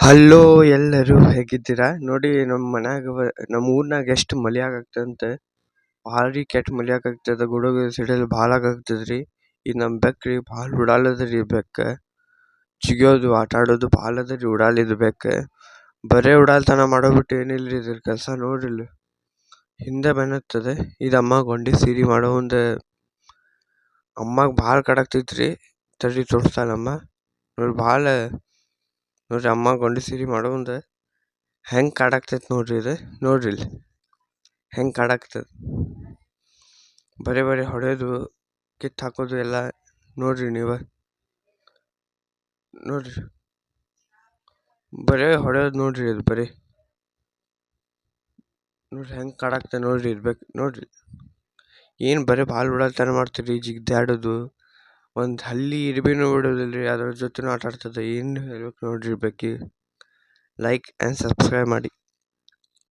Hello ಎಲ್ಲರೂ, ಹೇಗಿದ್ದೀರಾ? ನೋಡಿ, ನಮ್ಮ ಮನ್ಯಾಗ ನಮ್ಮ ಊರ್ನಾಗ ಎಷ್ಟು ಮಳೆ ಆಗತ್ತಂತೆ ಭಾರಿ ಕೆಟ್ಟ ಮಳೆ ಆಗತ್ತದ ಗುಡುಗು ಸಿಡಿಲು ಭಾಳ ಆಗತ್ತದ್ರಿ ಈ ನಮ್ಮ ಬೆಕ್ಕು ರೀ, ಭಾಳ ಉಡಾಲದ್ರಿ ಬೆಕ್ಕ. ಜಿಗಿಯೋದು, ಆಟ ಆಡೋದು ಭಾಳ ಅದ ರೀ ಉಡಾಲಿದ್ದು ಬೆಕ್ಕ. ಬರೇ ಉಡಾಲ್ತನ ಮಾಡೋಬಿಟ್ಟು ಬಿಟ್ಟು ರೀ ಇದ್ರ ಕೆಲಸ? ನೋಡಿಲ್ಲ ಹಿಂದೆ ಬೆನ್ನತ್ತದೆ. ಇದು ಅಮ್ಮ ಗೊಂಡಿ ಸೀರೆ ಮಾಡೋ ಒಂದು ಅಮ್ಮಗೆ ಭಾಳ ಕಡಾಕ್ತೈತ್ರಿ ತಡಿ ತೋರಿಸ್ತಾಳಮ್ಮ. ನೋಡಿ, ಭಾಳ ನೋಡ್ರಿ ಅಮ್ಮ ಗೊಂಡಿ ಸೀರೆ ಮಾಡೋ ಮುಂದ ಹೆಂಗೆ ಕಾಡಾಕ್ತೈತೆ ನೋಡ್ರಿ ಇದು. ನೋಡ್ರಿ ಇಲ್ಲಿ. ಹೆಂಗೆ ಕಾಡಾಕ್ತದೆ ಬರೇ ಬರೇ ಹೊಡೆಯೋದು, ಕಿತ್ತು ಹಾಕೋದು ಎಲ್ಲ ನೋಡ್ರಿ ನೀವು. ನೋಡ್ರಿ. ಬರೇ ಹೊಡೆಯೋದು ನೋಡ್ರಿ ಇದು ಬರೀ. ನೋಡ್ರಿ ಹೆಂಗೆ ಕಾಡಾಕ್ತದೆ ನೋಡ್ರಿ ಇರ್ಬೇಕು ನೋಡ್ರಿ. ಏನು ಬರೀ ಭಾಳ ಥರ ಮಾಡ್ತೀರಿ, ಜಿಗ್ದಾಡೋದು. ಒಂದು ಹಲ್ಲಿ ಇರ್ಬಿನೂ ಬಿಡೋದಿಲ್ರಿ, ಅದ್ರ ಜೊತೆನೂ ಆಟ ಆಡ್ತದೆ ಏನು ಹೇಳ್ಬೇಕು ನೋಡ್ರಿ ಬೇಕಿ ಲೈಕ್ ಆ್ಯಂಡ್ ಸಬ್ಸ್ಕ್ರೈಬ್ ಮಾಡಿ.